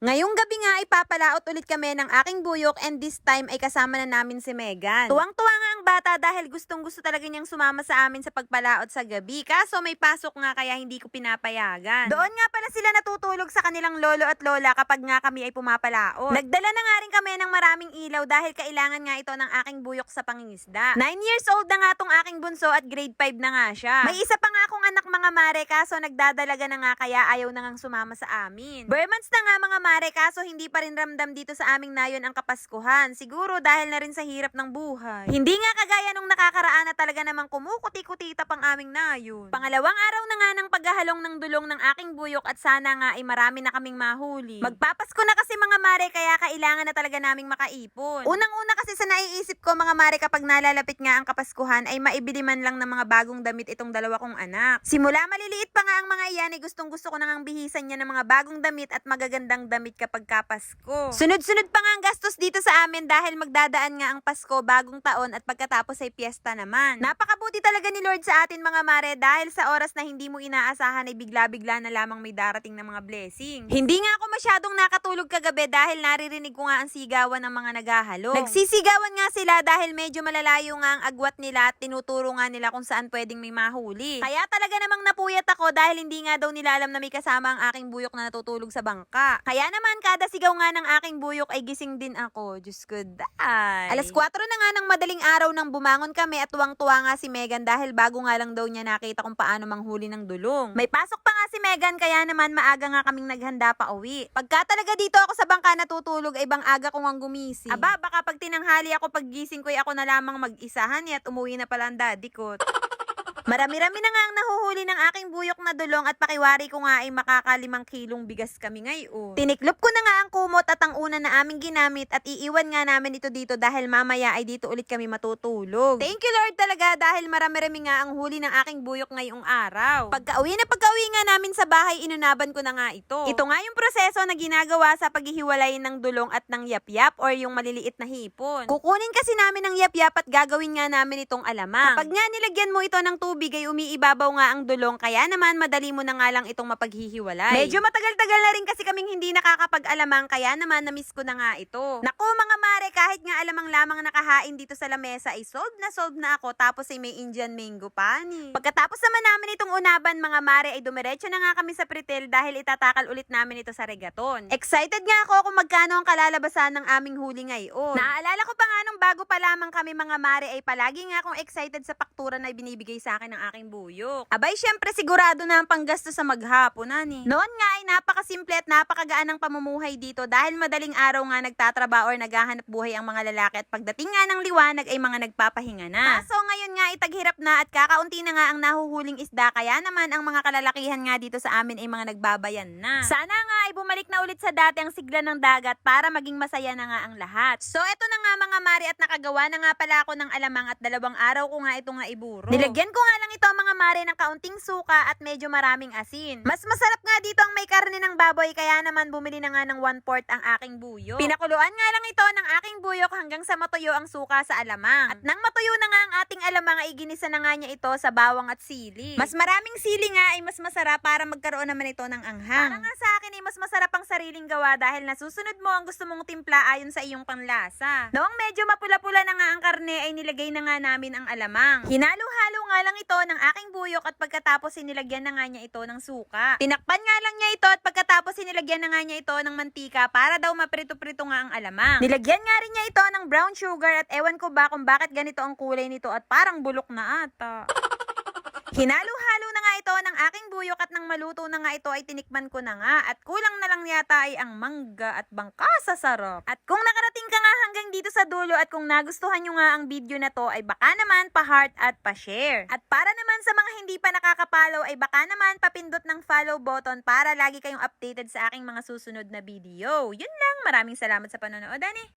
Ngayong gabi nga ay papalaot ulit kami ng aking buyok and this time ay kasama na namin si Megan. Tuwang-tuwa nga ang bata dahil gustong gusto talaga niyang sumama sa amin sa pagpalaot sa gabi. Kaso may pasok nga kaya hindi ko pinapayagan. Doon nga pala sila natutulog sa kanilang lolo at lola kapag nga kami ay pumapalaot. Nagdala na nga rin kami ng maraming ilaw dahil kailangan nga ito ng aking buyok sa pangingisda. 9 years old na nga tong aking bunso at grade 5 na nga siya. May isa pa nga akong anak mga mare kaso nagdadalaga na nga kaya ayaw na ngang sumama sa amin. Bermans na nga mga mare kaso hindi pa rin ramdam dito sa aming nayon ang kapaskuhan. Siguro dahil na rin sa hirap ng buhay. Hindi nga kagaya nung nakakaraan na talaga namang kumukuti-kutita pang aming nayon. Pangalawang araw na nga ng paghahalong ng dulong ng aking buyok at sana nga ay marami na kaming mahuli. Magpapasko na kasi mga mare kaya kailangan na talaga naming makaipon. Unang-una kasi sa naiisip ko mga mare kapag nalalapit nga ang kapaskuhan ay maibili man lang ng mga bagong damit itong dalawa kong anak. Simula maliliit pa nga ang mga iyan ay gustong gusto ko na ngang bihisan niya ng mga bagong damit at magagandang damit kapag kapasko. Sunod-sunod pa nga ang gastos dito sa amin dahil magdadaan nga ang Pasko, bagong taon at pagkatapos ay piyesta naman. Napakabuti talaga ni Lord sa atin mga mare dahil sa oras na hindi mo inaasahan ay bigla-bigla na lamang may darating na mga blessing. Hindi nga ako masyadong nakatulog kagabi dahil naririnig ko nga ang sigawan ng mga naghahalo. Nagsisigawan nga sila dahil medyo malalayo nga ang agwat nila at tinuturo nga nila kung saan pwedeng may mahuli. Kaya talaga namang napuyat ako dahil hindi nga daw nila alam na may kasama ang aking buyok na natutulog sa bangka. Kaya naman kada sigaw nga ng aking buyok ay gising din ako. Diyos ko, day. Alas 4 na nga ng madaling araw nang bumangon kami at tuwang-tuwa nga si Megan dahil bago nga lang daw niya nakita kung paano manghuli ng dulong. May pasok pa nga si Megan kaya naman maaga nga kaming naghanda pa uwi. Pagka talaga dito ako sa bangka natutulog ay bang aga ko ngang gumising. Aba, baka pag tinanghali ako paggising ko ay ako na lamang mag-isahan at umuwi na pala ang daddy ko. Marami-rami na nga ang nahuhuli ng aking buyok na dulong at pakiwari ko nga ay makakalimang kilong bigas kami ngayon. Tiniklop ko na nga ang kumot at ang una na aming ginamit at iiwan nga namin ito dito dahil mamaya ay dito ulit kami matutulog. Thank you Lord talaga dahil marami-rami nga ang huli ng aking buyok ngayong araw. Pagka-uwi na pagka-uwi nga namin sa bahay, inunaban ko na nga ito. Ito nga yung proseso na ginagawa sa paghihiwalay ng dulong at ng yap-yap or yung maliliit na hipon. Kukunin kasi namin ng yap-yap at gagawin nga namin itong alamang. Kapag nga nilagyan mo ito ng tubig ay umiibabaw nga ang dulong kaya naman madali mo na nga lang itong mapaghihiwalay. Medyo matagal-tagal na rin kasi kaming hindi nakakapag-alamang kaya naman na-miss ko na nga ito. Naku mga mare, kahit nga alamang lamang nakahain dito sa lamesa ay solve na solve na ako tapos ay may Indian mango pani. Pagkatapos naman namin itong unaban mga mare ay dumiretso na nga kami sa pretel dahil itatakal ulit namin ito sa regaton. Excited nga ako kung magkano ang kalalabasan ng aming huli ngayon. Naaalala ko pa nga nung bago pa lamang kami mga mare ay palagi nga akong excited sa paktura na binibigay sa akin ng aking buyok. Abay syempre sigurado na ang panggasto sa maghapon ani. Noon nga ay napakasimple at napakagaan ng pamumuhay dito dahil madaling araw nga nagtatrabaho or naghahanap buhay ang mga lalaki at pagdating nga ng liwanag ay mga nagpapahinga na. Kaso ngayon nga itaghirap na at kakaunti na nga ang nahuhuling isda kaya naman ang mga kalalakihan nga dito sa amin ay mga nagbabayan na. Sana nga ay bumalik na ulit sa dati ang sigla ng dagat para maging masaya na nga ang lahat. So eto na nga mga mari at nakagawa na nga pala ako ng alamang at dalawang araw ko nga ito nga iburo. Nilagyan ko nga lang ito mga mare ng kaunting suka at medyo maraming asin. Mas masarap nga dito ang may karne ng baboy kaya naman bumili na nga ng 1 fourth ang aking buyo. Pinakuluan nga lang ito ng aking buyok hanggang sa matuyo ang suka sa alamang. At nang matuyo na nga ang ating alamang ay ginisa na nga niya ito sa bawang at sili. Mas maraming sili nga ay mas masarap para magkaroon naman ito ng anghang. Para nga sa akin ay mas masarap ang sariling gawa dahil nasusunod mo ang gusto mong timpla ayon sa iyong panlasa. Noong medyo mapula-pula na nga ang karne ay nilagay na nga namin ang alamang. Hinalo-halo nga lang ito ng aking buyok at pagkatapos sinilagyan na nga niya ito ng suka. Tinakpan nga lang niya ito at pagkatapos sinilagyan na nga niya ito ng mantika para daw maprito-prito nga ang alamang. Nilagyan nga rin niya ito ng brown sugar at ewan ko ba kung bakit ganito ang kulay nito at parang bulok na ata. Hinalo-halo na nga ito ng aking buyok at nang maluto na nga ito ay tinikman ko na nga at kulang na lang yata ay ang mangga at bangka sa sarap. At kung nakarating ka nga hanggang dito sa dulo at kung nagustuhan nyo nga ang video na to ay baka naman pa-heart at pa-share. At para naman sa mga hindi pa nakakapollow ay baka naman papindot ng follow button para lagi kayong updated sa aking mga susunod na video. Yun lang, maraming salamat sa panonood, ani.